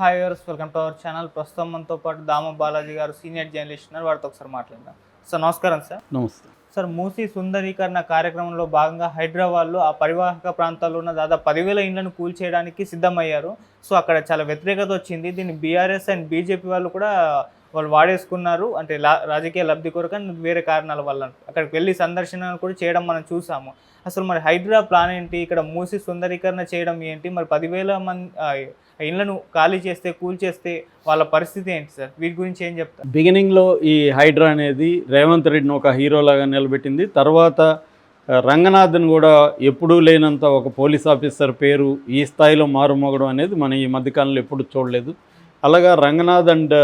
Hi viewers welcome to our channel. ప్రస్తుతం మనతో పాటు దామ బాలాజీ గారు సీనియర్ జర్నలిస్ట్ ఉన్నారు. వారితో ఒకసారి మాట్లాడదాం. సార్ నమస్కారం సార్. నమస్తే. సార్ మూసీ సుందరీకరణ కార్యక్రమంలో భాగంగా హైదరాబాద్లో ఆ పరివాహక ప్రాంతాల్లో ఉన్న దాదాపు పదివేల ఇండ్లను కూల్చేయడానికి సిద్ధమయ్యారు. సో అక్కడ చాలా వ్యతిరేకత వచ్చింది. దీన్ని బీఆర్ఎస్ అండ్ బీజేపీ వాళ్ళు కూడా వాళ్ళు వాడేసుకున్నారు. అంటే రాజకీయ లబ్ధి కొరకు వేరే కారణాల వల్ల. అక్కడికి వెళ్ళి సందర్శన కూడా చేయడం మనం చూసాము. అసలు మరి హైదరాబాద్ ప్లాన్ ఏంటి? ఇక్కడ మూసి సుందరీకరణ చేయడం ఏంటి? మరి పదివేల మంది ఇండ్లను ఖాళీ చేస్తే కూల్చేస్తే వాళ్ళ పరిస్థితి ఏంటి సార్? వీటి గురించి ఏం చెప్తారు? బిగినింగ్లో ఈ హైడ్రా అనేది రేవంత్ రెడ్డిని ఒక హీరోలాగా నిలబెట్టింది. తర్వాత రంగనాథన్ కూడా ఎప్పుడూ లేనంత ఒక పోలీస్ ఆఫీసర్ పేరు ఈ స్థాయిలో మారుమోగడం అనేది మనం ఈ మధ్యకాలంలో ఎప్పుడు చూడలేదు. అలాగా రంగనాథ్ అండ్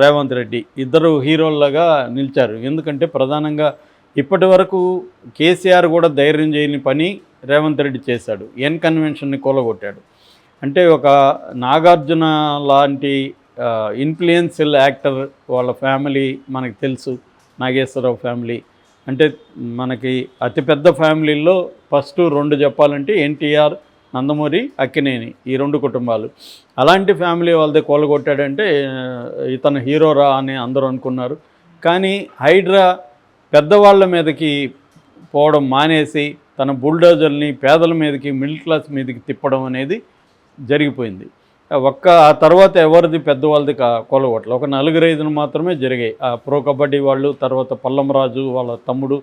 రేవంత్ రెడ్డి ఇద్దరు హీరోల్లాగా నిలిచారు. ఎందుకంటే ప్రధానంగా ఇప్పటి వరకు కేసీఆర్ కూడా ధైర్యం చేయని పని రేవంత్ రెడ్డి చేశాడు. ఎన్ కన్వెన్షన్ని కూలగొట్టాడు. అంటే ఒక నాగార్జున లాంటి ఇన్ఫ్లుయెన్షియల్ యాక్టర్ వాళ్ళ ఫ్యామిలీ మనకు తెలుసు. నాగేశ్వరరావు ఫ్యామిలీ అంటే మనకి అతిపెద్ద ఫ్యామిలీల్లో ఫస్ట్ రెండు చెప్పాలంటే ఎన్టీఆర్ నందమూరి అక్కినేని ఈ రెండు కుటుంబాలు. అలాంటి ఫ్యామిలీ వాళ్ళదే కోలగొట్టాడంటే ఇతను హీరోరా అని అందరూ అనుకున్నారు. కానీ హైడ్రా పెద్దవాళ్ళ మీదకి పోవడం మానేసి తన బుల్డోజర్ని పేదల మీదకి మిడిల్ క్లాస్ మీదకి తిప్పడం అనేది జరిగిపోయింది. ఒక్క ఆ తర్వాత ఎవరిది పెద్దవాళ్ళది కా ఒక నలుగురు ఐదును మాత్రమే జరిగాయి. ఆ ప్రో కబడ్డీ వాళ్ళు తర్వాత పల్లంరాజు వాళ్ళ తమ్ముడు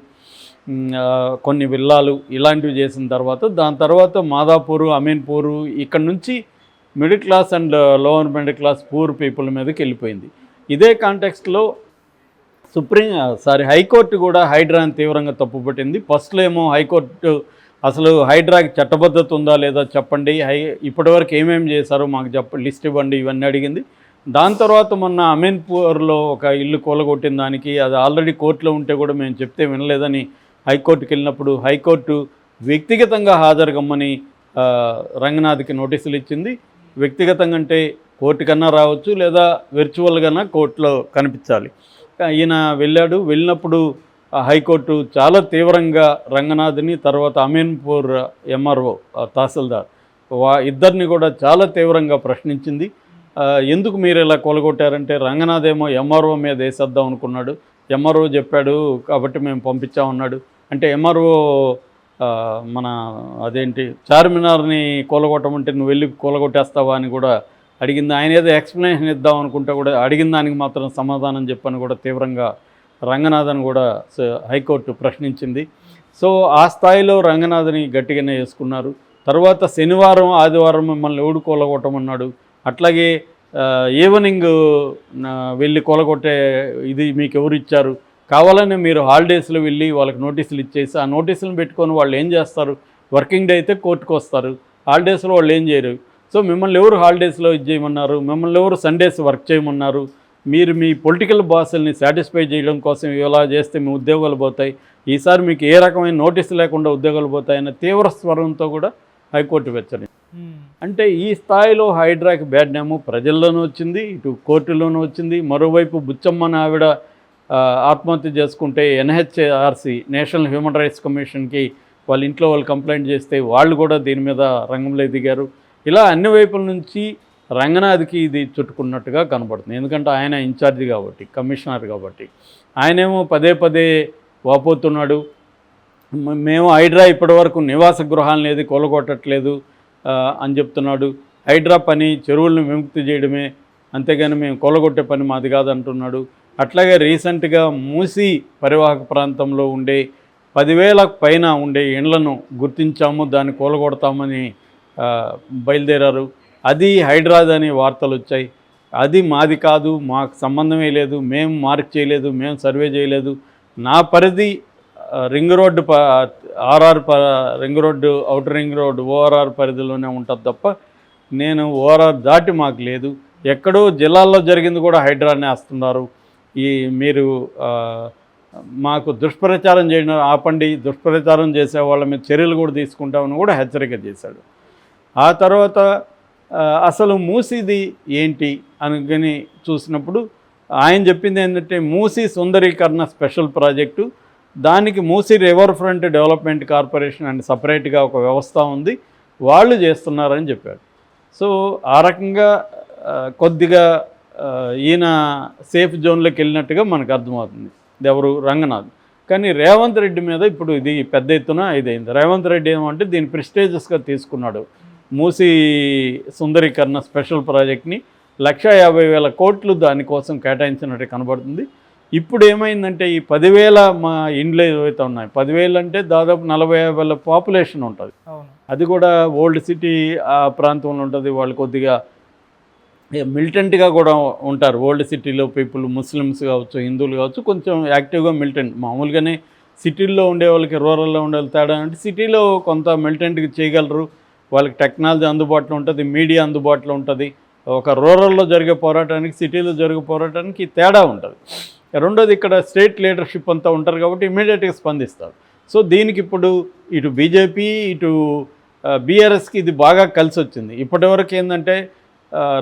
కొన్ని విల్లాలు ఇలాంటివి చేసిన తర్వాత దాని తర్వాత మాదాపూరు అమీన్పూరు ఇక్కడ నుంచి middle class and lower middle class poor people మీదకి వెళ్ళిపోయింది. ఇదే కాంటెక్స్ట్లో సుప్రీం సారీ హైకోర్టు కూడా హైడ్రాన్ తీవ్రంగా తప్పుపట్టింది. ఫస్ట్లో ఏమో హైకోర్టు అసలు హైడ్రాకి చట్టబద్ధత ఉందా లేదా చెప్పండి. హై ఇప్పటివరకు ఏమేమి చేశారో మాకు చెప్ప లిస్ట్ ఇవ్వండి ఇవన్నీ అడిగింది. దాని తర్వాత మొన్న అమీన్పూర్లో ఒక ఇల్లు కూలగొట్టిన దానికి అది ఆల్రెడీ కోర్టులో ఉంటే కూడా మేము చెప్తే వినలేదని హైకోర్టుకి వెళ్ళినప్పుడు హైకోర్టు వ్యక్తిగతంగా హాజరుగమ్మని రంగనాథ్కి నోటీసులు ఇచ్చింది. వ్యక్తిగతంగా అంటే కోర్టు కన్నా రావచ్చు లేదా విర్చువల్గానా కోర్టులో కనిపించాలి. ఈయన వెళ్ళాడు. వెళ్ళినప్పుడు హైకోర్టు చాలా తీవ్రంగా రంగనాథ్ని తర్వాత అమీన్పూర్ ఎంఆర్ఓ తహసీల్దార్ వా ఇద్దరిని కూడా చాలా తీవ్రంగా ప్రశ్నించింది. ఎందుకు మీరు ఇలా కొలగొట్టారంటే రంగనాథ్ ఏమో ఎంఆర్ఓ మీద వేసేద్దాం అనుకున్నాడు. ఎంఆర్ఓ చెప్పాడు కాబట్టి మేము పంపించామన్నాడు. అంటే ఎంఆర్ఓ మన అదేంటి చార్మినార్ని కూలగొట్టమంటే నువ్వు వెళ్ళి కూలగొట్టేస్తావా అని కూడా అడిగింది. ఆయన ఏదో ఎక్స్ప్లెనేషన్ ఇద్దాం అనుకుంటే కూడా అడిగిన దానికి మాత్రం సమాధానం చెప్పని కూడా తీవ్రంగా రంగనాథన్ కూడా హైకోర్టు ప్రశ్నించింది. సో ఆ స్థాయిలో రంగనాథని గట్టిగానే వేసుకున్నారు. తర్వాత శనివారం ఆదివారం మిమ్మల్ని ఎవడు కూలగొట్టమన్నాడు అట్లాగే ఈవెనింగ్ ఈవినింగ్ వెళ్ళి కూలగొట్టే ఇది మీకు ఎవరు ఇచ్చారు? కావాలని మీరు హాలిడేస్లో వెళ్ళి వాళ్ళకి నోటీసులు ఇచ్చేసి ఆ నోటీసులను పెట్టుకొని వాళ్ళు ఏం చేస్తారు? వర్కింగ్ డే అయితే కోర్టుకు వస్తారు. హాలిడేస్లో వాళ్ళు ఏం చేయరు. సో మిమ్మల్ని ఎవరు హాలిడేస్లో ఇది చేయమన్నారు? మిమ్మల్ని ఎవరు సండేస్ వర్క్ చేయమన్నారు? మీరు మీ పొలిటికల్ బాసుల్ని సాటిస్ఫై చేయడం కోసం ఇలా చేస్తే మీ ఉద్యోగాలు పోతాయి. ఈసారి మీకు ఏ రకమైన నోటీసు లేకుండా ఉద్యోగాలు పోతాయన్న తీవ్ర స్వరంతో కూడా హైకోర్టు వెచ్చని అంటే ఈ స్థాయిలో హైడ్రాకి బ్యాడ్ నేమ్ ప్రజల్లోనూ వచ్చింది ఇటు కోర్టులోనూ వచ్చింది. మరోవైపు బుచ్చమ్మని ఆవిడ ఆత్మహత్య చేసుకుంటే ఎన్హెచ్ఆర్సి నేషనల్ హ్యూమన్ రైట్స్ కమిషన్కి వాళ్ళ ఇంట్లో వాళ్ళు కంప్లైంట్ చేస్తే వాళ్ళు కూడా దీని మీద రంగంలో దిగారు ఇలా అన్ని వైపుల నుంచి రంగనాథ్కి ఇది చుట్టుకున్నట్టుగా కనబడుతుంది. ఎందుకంటే ఆయన ఇన్ఛార్జి కాబట్టి కమిషనర్ కాబట్టి. ఆయనేమో పదే పదే వాపోతున్నాడు. మేము హైడ్రా ఇప్పటివరకు నివాస గృహాలను ఏది కొలగొట్టట్లేదు అని చెప్తున్నాడు. హైడ్రా పని చెరువులను విముక్తి చేయడమే అంతేగాని మేము కొలగొట్టే పని మాది కాదంటున్నాడు. అట్లాగే రీసెంట్గా మూసి పరివాహక ప్రాంతంలో ఉండే పదివేల పైన ఉండే ఇండ్లను గుర్తించాము దాన్ని కూలగొడతామని బయలుదేరారు. అది హైడ్రాద్ అని వార్తలు వచ్చాయి. అది మాది కాదు మాకు సంబంధమే లేదు మేము మార్క్ చేయలేదు మేము సర్వే చేయలేదు. నా పరిధి రింగ్ రోడ్డు ప ఆర్ఆర్ ప ring road outer ring road ORR పరిధిలోనే ఉంటుంది తప్ప నేను ఓఆర్ఆర్ దాటి మాకు లేదు. ఎక్కడో జిల్లాల్లో జరిగింది కూడా హైడ్రానే వస్తున్నారు. ఈ మీరు మాకు దుష్ప్రచారం చేయడం ఆపండి దుష్ప్రచారం చేసే వాళ్ళ మీద చర్యలు కూడా తీసుకుంటామని కూడా హెచ్చరిక చేశాడు. ఆ తర్వాత అసలు మూసీది ఏంటి అనుకుని చూసినప్పుడు ఆయన చెప్పింది ఏంటంటే మూసీ సుందరీకరణ స్పెషల్ ప్రాజెక్టు. దానికి Musi river front development corporation అని సపరేట్గా ఒక వ్యవస్థ ఉంది. వాళ్ళు చేస్తున్నారని చెప్పాడు సో ఆ రకంగా కొద్దిగా ఈయన సేఫ్ జోన్లోకి వెళ్ళినట్టుగా మనకు అర్థమవుతుంది. ఎవరు? రంగనాథ్. కానీ రేవంత్ రెడ్డి మీద ఇప్పుడు ఇది పెద్ద ఎత్తున ఇదైంది. రేవంత్ రెడ్డి ఏమంటే దీన్ని ప్రెస్టేజెస్గా తీసుకున్నాడు. మూసి సుందరీకరణ స్పెషల్ ప్రాజెక్ట్ని లక్ష యాభై వేల కోట్లు దానికోసం కేటాయించినట్టు కనబడుతుంది. ఇప్పుడు ఏమైందంటే ఈ పదివేల మా ఇండ్లు ఏవైతే ఉన్నాయి పదివేలు అంటే దాదాపు నలభై యాభై వేల పాపులేషన్ ఉంటుంది. అది కూడా ఓల్డ్ సిటీ ఆ ప్రాంతంలో ఉంటుంది. వాళ్ళు కొద్దిగా మిలిటెంట్గా కూడా ఉంటారు. ఓల్డ్ సిటీలో పీపుల్ ముస్లిమ్స్ కావచ్చు హిందువులు కావచ్చు కొంచెం యాక్టివ్గా మిలిటెంట్. మామూలుగానే సిటీల్లో ఉండే వాళ్ళకి రూరల్లో ఉండే వాళ్ళు తేడా అంటే సిటీలో కొంత మిలిటెంట్గా చేయగలరు. వాళ్ళకి టెక్నాలజీ అందుబాటులో ఉంటుంది మీడియా అందుబాటులో ఉంటుంది. ఒక రూరల్లో జరిగే పోరాటానికి సిటీలో జరిగే పోరాటానికి తేడా ఉంటుంది. రెండోది ఇక్కడ స్టేట్ లీడర్షిప్ అంతా ఉంటారు కాబట్టి ఇమీడియట్గా స్పందిస్తారు. సో దీనికి ఇప్పుడు ఇటు బీజేపీ ఇటు బీఆర్ఎస్కి ఇది బాగా కలిసి వచ్చింది ఇప్పటివరకు ఏంటంటే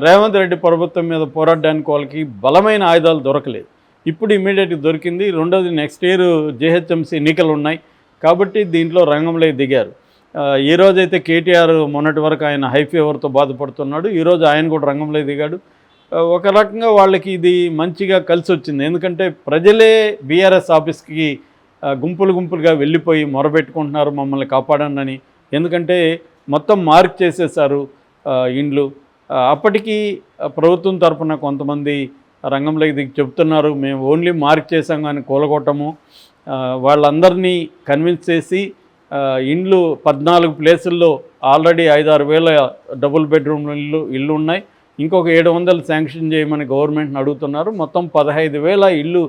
రేవంత్ రెడ్డి ప్రభుత్వం మీద పోరాడడానికి వాళ్ళకి బలమైన ఆయుధాలు దొరకలేదు. ఇప్పుడు ఇమీడియట్గా దొరికింది. రెండోది నెక్స్ట్ ఇయర్ జేహెచ్ఎంసీ ఎన్నికలు ఉన్నాయి. కాబట్టి దీంట్లో రంగంలోకి దిగారు. ఆ, ఈ రోజైతే కేటీఆర్ మొన్నటి వరకు ఆయన హై ఫీవర్తో బాధపడుతున్నాడు. ఈరోజు ఆయన కూడా రంగంలో దిగాడు. ఒక రకంగా వాళ్ళకి ఇది మంచిగా కలిసి వచ్చింది. ఎందుకంటే ప్రజలే బీఆర్ఎస్ ఆఫీస్కి గుంపులు గుంపులుగా వెళ్ళిపోయి మొరబెట్టుకుంటున్నారు మమ్మల్ని కాపాడండి అని. ఎందుకంటే మొత్తం మార్క్ చేసేసారు ఇండ్లు. అప్పటికీ అప్పటికి ప్రభుత్వం తరఫున కొంతమంది రంగంలోకి దిగి చెప్తున్నారు మేము ఓన్లీ మార్క్ చేసాం కానీ కూలగొట్టము. వాళ్ళందరినీ కన్విన్స్ చేసి ఇండ్లు పద్నాలుగు ప్లేసుల్లో ఆల్రెడీ ఐదారు వేల డబుల్ బెడ్రూమ్ ఇల్లు ఇల్లు ఉన్నాయి. ఇంకొక ఏడు వందలు శాంక్షన్ చేయమని గవర్నమెంట్ని అడుగుతున్నారు. మొత్తం పదహైదు వేల ఇల్లు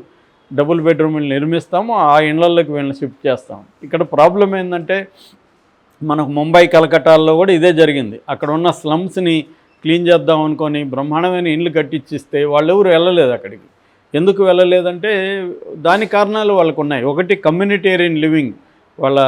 డబుల్ బెడ్రూమ్ ఇల్లు నిర్మిస్తాము. ఆ ఇళ్ళలోకి వీళ్ళని షిఫ్ట్ చేస్తాం. ఇక్కడ ప్రాబ్లం ఏంటంటే మనకు ముంబై కలకట్టాల్లో కూడా ఇదే జరిగింది. అక్కడ ఉన్న స్లమ్స్ని క్లీన్ చేద్దాం అనుకొని బ్రహ్మాండమైన ఇండ్లు కట్టించిస్తే వాళ్ళు ఎవరు వెళ్ళలేదు అక్కడికి. ఎందుకు వెళ్ళలేదంటే దాని కారణాలు వాళ్ళకు ఉన్నాయి. ఒకటి కమ్యూనిటేరియన్ లివింగ్. వాళ్ళ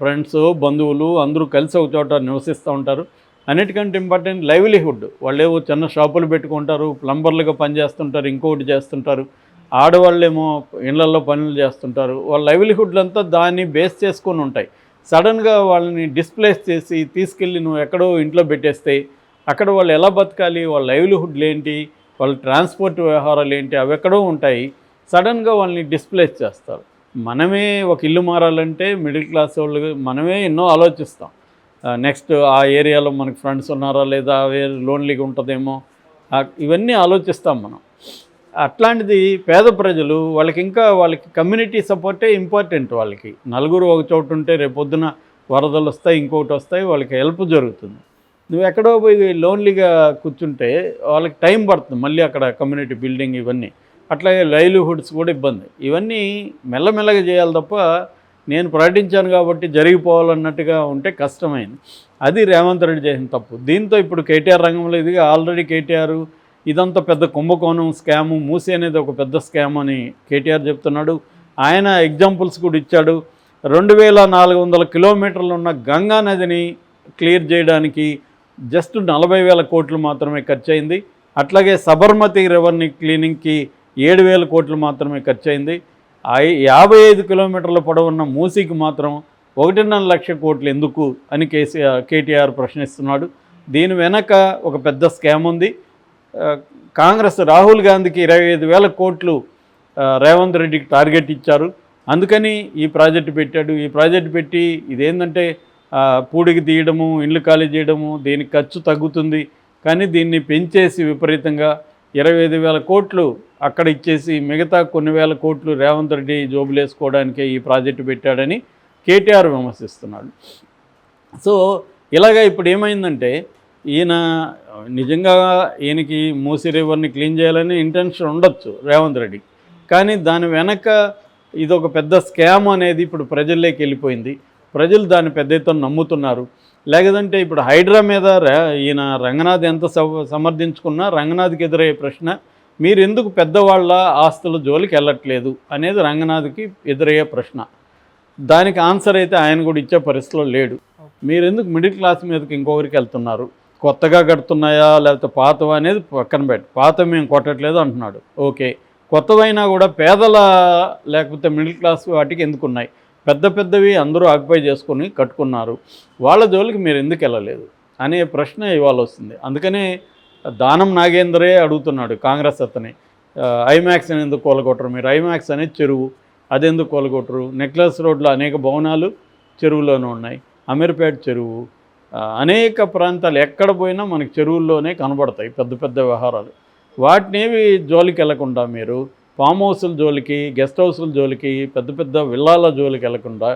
ఫ్రెండ్స్ బంధువులు అందరూ కలిసి ఒక చోట నివసిస్తూ ఉంటారు. అన్నిటికంటే ఇంపార్టెంట్ లైవ్లీహుడ్ వాళ్ళు చిన్న షాపులు పెట్టుకుంటారు ప్లంబర్లుగా పనిచేస్తుంటారు ఇంకొకటి చేస్తుంటారు. ఆడవాళ్ళేమో ఇళ్ళలో పనులు చేస్తుంటారు. వాళ్ళ లైవ్లీహుడ్లు అంతా దాన్ని బేస్ చేసుకొని ఉంటాయి. సడన్గా వాళ్ళని డిస్ప్లేస్ చేసి తీసుకెళ్ళి నువ్వు ఎక్కడో ఇంట్లో పెట్టేస్తే అక్కడ వాళ్ళు ఎలా బతకాలి? వాళ్ళ లైవ్లీహుడ్లు ఏంటి? వాళ్ళ ట్రాన్స్పోర్ట్ వ్యవహారాలు ఏంటి? అవి ఎక్కడో ఉంటాయి. సడన్గా వాళ్ళని డిస్ప్లేస్ చేస్తారు. మనమే ఒక ఇల్లు మారాలంటే మిడిల్ క్లాస్ వాళ్ళు మనమే ఎన్నో ఆలోచిస్తాం. నెక్స్ట్ ఆ ఏరియాలో మనకి ఫ్రెండ్స్ ఉన్నారా లేదా వేరే లోన్లీగా ఉంటుందేమో. ఇవన్నీ ఆలోచిస్తాం మనం. అట్లాంటిది పేద ప్రజలు వాళ్ళకి ఇంకా వాళ్ళకి కమ్యూనిటీ సపోర్టే ఇంపార్టెంట్ వాళ్ళకి. నలుగురు ఒక చోటు ఉంటే రేపొద్దున వరదలు వస్తాయి ఇంకొకటి వస్తాయి వాళ్ళకి హెల్ప్ జరుగుతుంది. నువ్వు ఎక్కడో పోయి లోన్లీగా కూర్చుంటే వాళ్ళకి టైం పడుతుంది మళ్ళీ అక్కడ కమ్యూనిటీ బిల్డింగ్ ఇవన్నీ. అట్లాగే లైవ్లీహుడ్స్ కూడా ఇబ్బంది. ఇవన్నీ మెల్లమెల్లగా చేయాలి తప్ప నేను ప్రకటించాను కాబట్టి జరిగిపోవాలన్నట్టుగా ఉంటే కష్టమైంది. అది రేవంత్ రెడ్డి చేసిన తప్పు. దీంతో ఇప్పుడు కేటీఆర్ రంగంలో ఇది ఆల్రెడీ కేటీఆర్ ఇదంతా పెద్ద కుంభకోణం స్కాము మూసి అనేది ఒక పెద్ద స్కామ్ అని కేటీఆర్ చెప్తున్నాడు. ఆయన ఎగ్జాంపుల్స్ కూడా ఇచ్చాడు. రెండు వేల నాలుగు వందల కిలోమీటర్లు ఉన్న గంగా నదిని క్లియర్ చేయడానికి జస్ట్ నలభై వేల కోట్లు మాత్రమే ఖర్చు అయింది అట్లాగే సబర్మతి రివర్ని క్లీనింగ్కి ఏడు వేల కోట్లు మాత్రమే ఖర్చు అయింది యాభై ఐదు కిలోమీటర్ల పొడవున్న మూసీకి మాత్రం ఒకటిన్నర లక్ష కోట్లు ఎందుకు అని కేసీఆర్ కేటీఆర్ ప్రశ్నిస్తున్నాడు. దీని వెనక ఒక పెద్ద స్కామ్ ఉంది. కాంగ్రెస్ రాహుల్ గాంధీకి ఇరవై ఐదు వేల కోట్లు రేవంత్ రెడ్డికి టార్గెట్ ఇచ్చారు. అందుకని ఈ ప్రాజెక్టు పెట్టాడు. ఈ ప్రాజెక్టు పెట్టి ఇదేంటంటే పూడికి తీయడము ఇండ్లు ఖాళీ చేయడము దీనికి ఖర్చు తగ్గుతుంది. కానీ దీన్ని పెంచేసి విపరీతంగా ఇరవై ఐదు వేల కోట్లు అక్కడ ఇచ్చేసి మిగతా కొన్ని వేల కోట్లు రేవంత్ రెడ్డి జోబులేసుకోవడానికే ఈ ప్రాజెక్టు పెట్టాడని కేటీఆర్ విమర్శిస్తున్నాడు. సో ఇలాగ ఇప్పుడు ఏమైందంటే ఈయన నిజంగా ఈయనకి మూసి రివర్ని క్లీన్ చేయాలని ఇంటెన్షన్ ఉండొచ్చు రేవంత్ రెడ్డి. కానీ దాని వెనక ఇది ఒక పెద్ద స్కామ్ అనేది ఇప్పుడు ప్రజల్లోకి వెళ్ళిపోయింది. ప్రజలు దాన్ని పెద్ద ఎత్తున నమ్ముతున్నారు. లేదంటే ఇప్పుడు హైడ్రా మీద ఈయన రంగనాథ్ ఎంత సమ- సమర్థించుకున్నా రంగనాథ్కి ఎదురయ్యే ప్రశ్న మీరు ఎందుకు పెద్దవాళ్ళ ఆస్తుల జోలికి వెళ్ళట్లేదు అనేది రంగనాథ్కి ఎదురయ్యే ప్రశ్న. దానికి ఆన్సర్ అయితే ఆయన కూడా ఇచ్చే పరిస్థితిలో లేడు. మీరు ఎందుకు మిడిల్ క్లాస్ మీదకి ఇంకొకరికి వెళ్తున్నారు? కొత్తగా కడుతున్నాయా లేకపోతే పాతవా అనేది పక్కన పెట్టి. పాత మేము కొట్టట్లేదు అంటున్నాడు. ఓకే. కొత్తవైనా కూడా పేదల లేకపోతే మిడిల్ క్లాస్ వాటికి ఎందుకు ఉన్నాయి? పెద్ద పెద్దవి అందరూ ఆక్యుపై చేసుకొని కట్టుకున్నారు. వాళ్ళ జోలికి మీరు ఎందుకు వెళ్ళలేదు? అనే ప్రశ్న ఇవాళ వస్తుంది. అందుకనే దానం నాగేంద్రే అడుగుతున్నాడు కాంగ్రెస్ అతని ఐమాక్స్ అని ఎందుకు కోలగొట్టరు మీరు? ఐమాక్స్ అనేది చెరువు. అది ఎందుకు నెక్లెస్ రోడ్లో అనేక భవనాలు చెరువులోనే ఉన్నాయి. అమీర్పేట చెరువు. అనేక ప్రాంతాలు ఎక్కడ పోయినా మనకి చెరువుల్లోనే కనబడతాయి పెద్ద పెద్ద వ్యవహారాలు. వాటినేవి జోలికి వెళ్ళకుండా మీరు ఫామ్ హౌసుల జోలికి గెస్ట్ హౌసుల జోలికి పెద్ద పెద్ద విల్లాల జోలికి వెళ్ళకుండా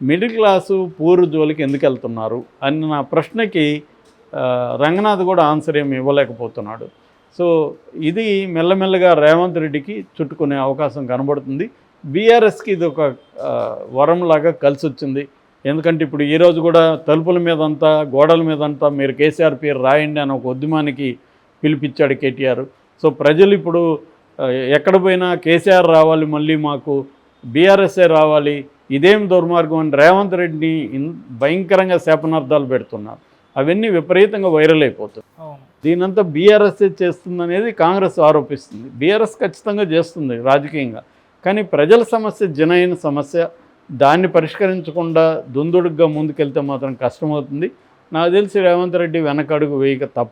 మిడిల్ క్లాసు పూర్ జోలికి ఎందుకు వెళ్తున్నారు అని నా ప్రశ్నకి రంగనాథ్ కూడా ఆన్సర్ ఏమి ఇవ్వలేకపోతున్నాడు. సో ఇది మెల్లమెల్లగా రేవంత్ రెడ్డికి చుట్టుకునే అవకాశం కనబడుతుంది. బీఆర్ఎస్కి ఇది ఒక వరంలాగా కలిసి వచ్చింది ఎందుకంటే ఇప్పుడు ఈరోజు కూడా తలుపుల మీదంతా గోడల మీదంతా మీరు కేసీఆర్ పేరు రాయండి అని ఒక ఉద్యమానికి పిలిపించాడు కేటీఆర్. సో ప్రజలు ఇప్పుడు ఎక్కడ పోయినా కేసీఆర్ రావాలి మళ్ళీ మాకు బీఆర్ఎస్ఏ రావాలి ఇదేం దుర్మార్గం అని రేవంత్ రెడ్డిని భయంకరంగా శాపనార్థాలు పెడుతున్నారు. అవన్నీ విపరీతంగా వైరల్ అయిపోతుంది దీనంతా బీఆర్ఎస్ఏ చేస్తుందనేది కాంగ్రెస్ ఆరోపిస్తుంది. బీఆర్ఎస్ ఖచ్చితంగా చేస్తుంది రాజకీయంగా. కానీ ప్రజల సమస్య జనైన సమస్య దాన్ని పరిష్కరించకుండా దుందుడుగ్గా ముందుకెళ్తే మాత్రం కష్టమవుతుంది. నాకు తెలిసి రేవంత్ రెడ్డి వెనకడుగు వేయక తప్ప